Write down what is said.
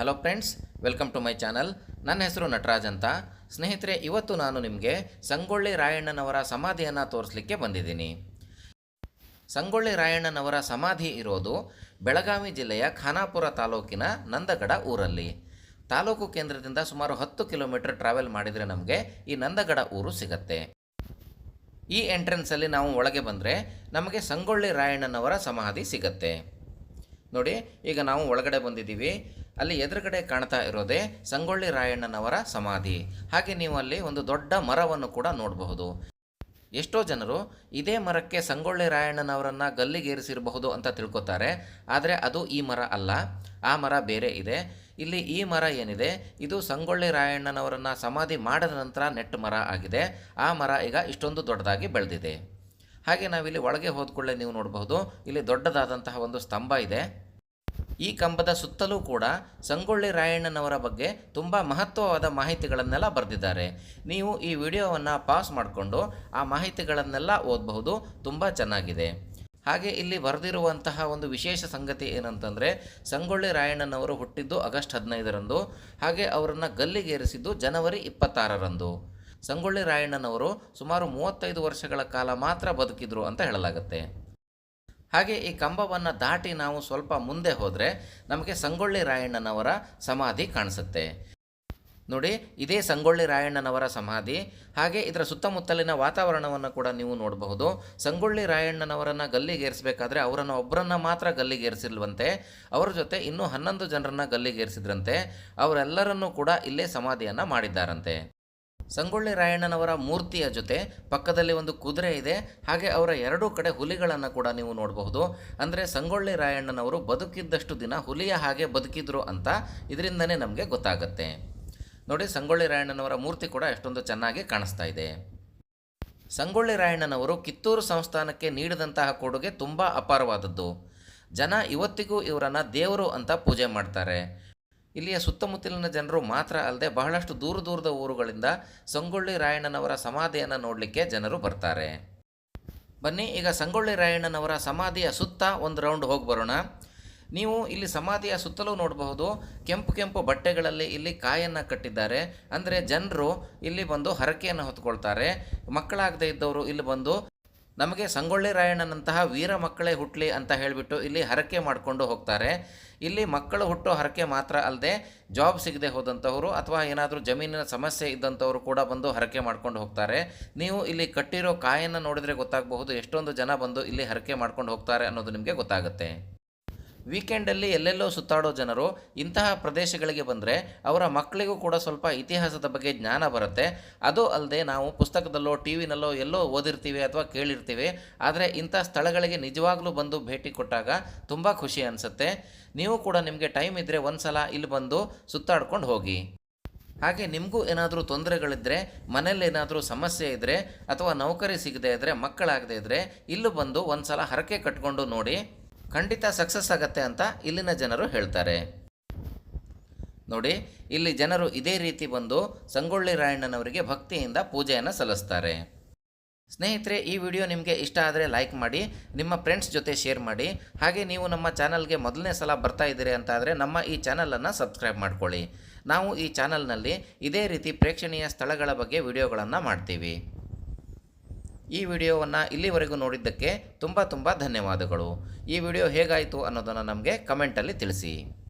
Hello friends welcome to my channel ನನ್ನ ಹೆಸರು ನಟರಾಜ್ ಅಂತ. ಸ್ನೇಹಿತರೆ, ಇವತ್ತು ನಾನು ನಿಮಗೆ ಸಂಗೊಳ್ಳಿ ರಾಯಣ್ಣನವರ ಸಮಾಧಿಯನ್ನು ತೋರಿಸಲಿಕ್ಕೆ ಬಂದಿದ್ದೀನಿ. ಸಂಗೊಳ್ಳಿ ರಾಯಣ್ಣನವರ ಸಮಾಧಿ ಇರೋದು ಬೆಳಗಾವಿ ಜಿಲ್ಲೆಯ ಖಾನಾಪುರ ತಾಲೂಕಿನ ನಂದಗಡ ಊರಲ್ಲಿ. ತಾಲೂಕು ಕೇಂದ್ರದಿಂದ ಸುಮಾರು ಹತ್ತು ಕಿಲೋಮೀಟರ್ ಟ್ರಾವೆಲ್ ಮಾಡಿದರೆ ನಮಗೆ ಈ ನಂದಗಡ ಊರು ಸಿಗತ್ತೆ. ಈ ಎಂಟ್ರೆನ್ಸಲ್ಲಿ ನಾವು ಒಳಗೆ ಬಂದರೆ ನಮಗೆ ಸಂಗೊಳ್ಳಿ ರಾಯಣ್ಣನವರ ಸಮಾಧಿ ಸಿಗತ್ತೆ. ನೋಡಿ, ಈಗ ನಾವು ಒಳಗಡೆ ಬಂದಿದ್ದೀವಿ. ಅಲ್ಲಿ ಎದುರುಗಡೆ ಕಾಣ್ತಾ ಇರೋದೇ ಸಂಗೊಳ್ಳಿ ರಾಯಣ್ಣನವರ ಸಮಾಧಿ. ಹಾಗೆ ನೀವು ಅಲ್ಲಿ ಒಂದು ದೊಡ್ಡ ಮರವನ್ನು ಕೂಡ ನೋಡಬಹುದು. ಎಷ್ಟೋ ಜನರು ಇದೇ ಮರಕ್ಕೆ ಸಂಗೊಳ್ಳಿ ರಾಯಣ್ಣನವರನ್ನ ಗಲ್ಲಿಗೇರಿಸಿರಬಹುದು ಅಂತ ತಿಳ್ಕೊತಾರೆ. ಆದರೆ ಅದು ಈ ಮರ ಅಲ್ಲ. ಆ ಮರ ಬೇರೆ ಇದೆ. ಇಲ್ಲಿ ಈ ಮರ ಏನಿದೆ? ಇದು ಸಂಗೊಳ್ಳಿ ರಾಯಣ್ಣನವರನ್ನ ಸಮಾಧಿ ಮಾಡಿದ ನಂತರ ನೆಟ್ಟು ಮರ ಆಗಿದೆ. ಆ ಮರ ಈಗ ಇಷ್ಟೊಂದು ದೊಡ್ಡದಾಗಿ ಬೆಳೆದಿದೆ. ಹಾಗೆ ನಾವಿಲ್ಲಿ ಒಳಗೆ ಹೋದ್ಕೊಳ್ಳೆ ನೀವು ನೋಡಬಹುದು. ಇಲ್ಲಿ ದೊಡ್ಡದಾದಂತಹ ಒಂದು ಸ್ತಂಭ ಇದೆ. ಈ ಕಂಬದ ಸುತ್ತಲೂ ಕೂಡ ಸಂಗೊಳ್ಳಿ ರಾಯಣ್ಣನವರ ಬಗ್ಗೆ ತುಂಬ ಮಹತ್ವವಾದ ಮಾಹಿತಿಗಳನ್ನೆಲ್ಲ ಬರೆದಿದ್ದಾರೆ. ನೀವು ಈ ವಿಡಿಯೋವನ್ನು ಪಾಸ್ ಮಾಡಿಕೊಂಡು ಆ ಮಾಹಿತಿಗಳನ್ನೆಲ್ಲ ಓದಬಹುದು, ತುಂಬ ಚೆನ್ನಾಗಿದೆ. ಹಾಗೆ ಇಲ್ಲಿ ಬರೆದಿರುವಂತಹ ಒಂದು ವಿಶೇಷ ಸಂಗತಿ ಏನಂತಂದರೆ, ಸಂಗೊಳ್ಳಿ ರಾಯಣ್ಣನವರು ಹುಟ್ಟಿದ್ದು ಆಗಸ್ಟ್ ಹದಿನೈದರಂದು, ಹಾಗೆ ಅವರನ್ನು ಗಲ್ಲಿಗೇರಿಸಿದ್ದು ಜನವರಿ ಇಪ್ಪತ್ತಾರರಂದು. ಸಂಗೊಳ್ಳಿ ರಾಯಣ್ಣನವರು ಸುಮಾರು ಮೂವತ್ತೈದು ವರ್ಷಗಳ ಕಾಲ ಮಾತ್ರ ಬದುಕಿದ್ರು ಅಂತ ಹೇಳಲಾಗುತ್ತೆ. ಹಾಗೆ ಈ ಕಂಬವನ್ನು ದಾಟಿ ನಾವು ಸ್ವಲ್ಪ ಮುಂದೆ ಹೋದರೆ ನಮಗೆ ಸಂಗೊಳ್ಳಿ ರಾಯಣ್ಣನವರ ಸಮಾಧಿ ಕಾಣಿಸುತ್ತೆ. ನೋಡಿ, ಇದೇ ಸಂಗೊಳ್ಳಿ ರಾಯಣ್ಣನವರ ಸಮಾಧಿ. ಹಾಗೆ ಇದರ ಸುತ್ತಮುತ್ತಲಿನ ವಾತಾವರಣವನ್ನು ಕೂಡ ನೀವು ನೋಡಬಹುದು. ಸಂಗೊಳ್ಳಿ ರಾಯಣ್ಣನವರನ್ನು ಗಲ್ಲಿಗೇರಿಸಬೇಕಾದ್ರೆ ಅವರನ್ನು ಒಬ್ಬರನ್ನ ಮಾತ್ರ ಗಲ್ಲಿಗೇರಿಸಿಲ್ವಂತೆ. ಅವರ ಜೊತೆ ಇನ್ನೂ ಹನ್ನೊಂದು ಜನರನ್ನು ಗಲ್ಲಿಗೇರಿಸಿದ್ರಂತೆ. ಅವರೆಲ್ಲರನ್ನೂ ಕೂಡ ಇಲ್ಲೇ ಸಮಾಧಿಯನ್ನು ಮಾಡಿದ್ದಾರಂತೆ. ಸಂಗೊಳ್ಳಿ ರಾಯಣ್ಣನವರ ಮೂರ್ತಿಯ ಜೊತೆ ಪಕ್ಕದಲ್ಲಿ ಒಂದು ಕುದುರೆ ಇದೆ. ಹಾಗೆ ಅವರ ಎರಡೂ ಕಡೆ ಹುಲಿಗಳನ್ನು ಕೂಡ ನೀವು ನೋಡಬಹುದು. ಅಂದರೆ ಸಂಗೊಳ್ಳಿ ರಾಯಣ್ಣನವರು ಬದುಕಿದ್ದಷ್ಟು ದಿನ ಹುಲಿಯ ಹಾಗೆ ಬದುಕಿದ್ರು ಅಂತ ಇದರಿಂದನೇ ನಮಗೆ ಗೊತ್ತಾಗುತ್ತೆ. ನೋಡಿ, ಸಂಗೊಳ್ಳಿ ರಾಯಣ್ಣನವರ ಮೂರ್ತಿ ಕೂಡ ಎಷ್ಟೊಂದು ಚೆನ್ನಾಗಿ ಕಾಣಿಸ್ತಾ ಇದೆ. ಸಂಗೊಳ್ಳಿ ರಾಯಣ್ಣನವರು ಕಿತ್ತೂರು ಸಂಸ್ಥಾನಕ್ಕೆ ನೀಡಿದಂತಹ ಕೊಡುಗೆ ತುಂಬ ಅಪಾರವಾದದ್ದು. ಜನ ಇವತ್ತಿಗೂ ಇವರನ್ನು ದೇವರು ಅಂತ ಪೂಜೆ ಮಾಡ್ತಾರೆ. ಇಲ್ಲಿಯ ಸುತ್ತಮುತ್ತಲಿನ ಜನರು ಮಾತ್ರ ಅಲ್ಲದೆ ಬಹಳಷ್ಟು ದೂರ ದೂರದ ಊರುಗಳಿಂದ ಸಂಗೊಳ್ಳಿ ರಾಯಣ್ಣನವರ ಸಮಾಧಿಯನ್ನು ನೋಡಲಿಕ್ಕೆ ಜನರು ಬರ್ತಾರೆ. ಬನ್ನಿ, ಈಗ ಸಂಗೊಳ್ಳಿ ರಾಯಣ್ಣನವರ ಸಮಾಧಿಯ ಸುತ್ತ ಒಂದು ರೌಂಡ್ ಹೋಗಿ ಬರೋಣ. ನೀವು ಇಲ್ಲಿ ಸಮಾಧಿಯ ಸುತ್ತಲೂ ನೋಡಬಹುದು, ಕೆಂಪು ಕೆಂಪು ಬಟ್ಟೆಗಳಲ್ಲಿ ಇಲ್ಲಿ ಕಾಯನ್ನು ಕಟ್ಟಿದ್ದಾರೆ. ಅಂದರೆ ಜನರು ಇಲ್ಲಿ ಬಂದು ಹರಕೆಯನ್ನು ಹೊತ್ಕೊಳ್ತಾರೆ. ಮಕ್ಕಳಾಗದೇ ಇದ್ದವರು ಇಲ್ಲಿ ಬಂದು ನಮಗೆ ಸಂಗೊಳ್ಳಿ ರಾಯಣ್ಣನಂತಹ ವೀರ ಮಕ್ಕಳೇ ಹುಟ್ಟಲಿ ಅಂತ ಹೇಳಿಬಿಟ್ಟು ಇಲ್ಲಿ ಹರಕೆ ಮಾಡಿಕೊಂಡು ಹೋಗ್ತಾರೆ. ಇಲ್ಲಿ ಮಕ್ಕಳು ಹುಟ್ಟೋ ಹರಕೆ ಮಾತ್ರ ಅಲ್ಲದೆ ಜಾಬ್ ಸಿಗದೆ ಹೋದಂಥವರು ಅಥವಾ ಏನಾದರೂ ಜಮೀನಿನ ಸಮಸ್ಯೆ ಇದ್ದಂಥವರು ಕೂಡ ಬಂದು ಹರಕೆ ಮಾಡ್ಕೊಂಡು ಹೋಗ್ತಾರೆ. ನೀವು ಇಲ್ಲಿ ಕಟ್ಟಿರೋ ಕಾಯನ್ನು ನೋಡಿದರೆ ಗೊತ್ತಾಗಬಹುದು ಎಷ್ಟೊಂದು ಜನ ಬಂದು ಇಲ್ಲಿ ಹರಕೆ ಮಾಡ್ಕೊಂಡು ಹೋಗ್ತಾರೆ ಅನ್ನೋದು ನಿಮಗೆ ಗೊತ್ತಾಗುತ್ತೆ. ವೀಕೆಂಡಲ್ಲಿ ಎಲ್ಲೆಲ್ಲೋ ಸುತ್ತಾಡೋ ಜನರು ಇಂತಹ ಪ್ರದೇಶಗಳಿಗೆ ಬಂದರೆ ಅವರ ಮಕ್ಕಳಿಗೂ ಕೂಡ ಸ್ವಲ್ಪ ಇತಿಹಾಸದ ಬಗ್ಗೆ ಜ್ಞಾನ ಬರುತ್ತೆ. ಅದು ಅಲ್ಲದೆ ನಾವು ಪುಸ್ತಕದಲ್ಲೋ, ಟಿ ವಿನಲ್ಲೋ ಎಲ್ಲೋ ಓದಿರ್ತೀವಿ ಅಥವಾ ಕೇಳಿರ್ತೀವಿ. ಆದರೆ ಇಂಥ ಸ್ಥಳಗಳಿಗೆ ನಿಜವಾಗ್ಲೂ ಬಂದು ಭೇಟಿ ಕೊಟ್ಟಾಗ ತುಂಬ ಖುಷಿ ಅನಿಸುತ್ತೆ. ನೀವು ಕೂಡ ನಿಮಗೆ ಟೈಮ್ ಇದ್ದರೆ ಒಂದು ಸಲ ಇಲ್ಲಿ ಬಂದು ಸುತ್ತಾಡ್ಕೊಂಡು ಹೋಗಿ. ಹಾಗೆ ನಿಮಗೂ ಏನಾದರೂ ತೊಂದರೆಗಳಿದ್ದರೆ ಮನೆಯಲ್ಲೇನಾದರೂ ಸಮಸ್ಯೆ ಇದ್ದರೆ ಅಥವಾ ನೌಕರಿ ಸಿಗದೇ ಇದ್ದರೆ ಮಕ್ಕಳಾಗದೇ ಇದ್ದರೆ ಇಲ್ಲೂ ಬಂದು ಒಂದು ಸಲ ಹರಕೆ ಕಟ್ಕೊಂಡು ನೋಡಿ. ಖಂಡಿತ ಸಕ್ಸಸ್ ಆಗತ್ತೆ ಅಂತ ಇಲ್ಲಿನ ಜನರು ಹೇಳ್ತಾರೆ. ನೋಡಿ, ಇಲ್ಲಿ ಜನರು ಇದೇ ರೀತಿ ಬಂದು ಸಂಗೊಳ್ಳಿ ರಾಯಣ್ಣನವರಿಗೆ ಭಕ್ತಿಯಿಂದ ಪೂಜೆಯನ್ನು ಸಲ್ಲಿಸ್ತಾರೆ. ಸ್ನೇಹಿತರೆ, ಈ ವಿಡಿಯೋ ನಿಮಗೆ ಇಷ್ಟ ಆದರೆ ಲೈಕ್ ಮಾಡಿ, ನಿಮ್ಮ ಫ್ರೆಂಡ್ಸ್ ಜೊತೆ ಶೇರ್ ಮಾಡಿ, ಹಾಗೆ ನೀವು ನಮ್ಮ ಚಾನಲ್ಗೆ ಮೊದಲನೇ ಸಲ ಬರ್ತಾ ಇದ್ದೀರಿ ಅಂತ ಆದರೆ ನಮ್ಮ ಈ ಚಾನಲನ್ನು ಸಬ್ಸ್ಕ್ರೈಬ್ ಮಾಡ್ಕೊಳ್ಳಿ. ನಾವು ಈ ಚಾನಲ್ನಲ್ಲಿ ಇದೇ ರೀತಿ ಪ್ರೇಕ್ಷಣೀಯ ಸ್ಥಳಗಳ ಬಗ್ಗೆ ವಿಡಿಯೋಗಳನ್ನು ಮಾಡ್ತೀವಿ. ಈ ವಿಡಿಯೋವನ್ನು ಇಲ್ಲಿವರೆಗೂ ನೋಡಿದ್ದಕ್ಕೆ ತುಂಬ ತುಂಬ ಧನ್ಯವಾದಗಳು. ಈ ವಿಡಿಯೋ ಹೇಗಾಯಿತು ಅನ್ನೋದನ್ನು ನಮಗೆ ಕಮೆಂಟಲ್ಲಿ ತಿಳಿಸಿ.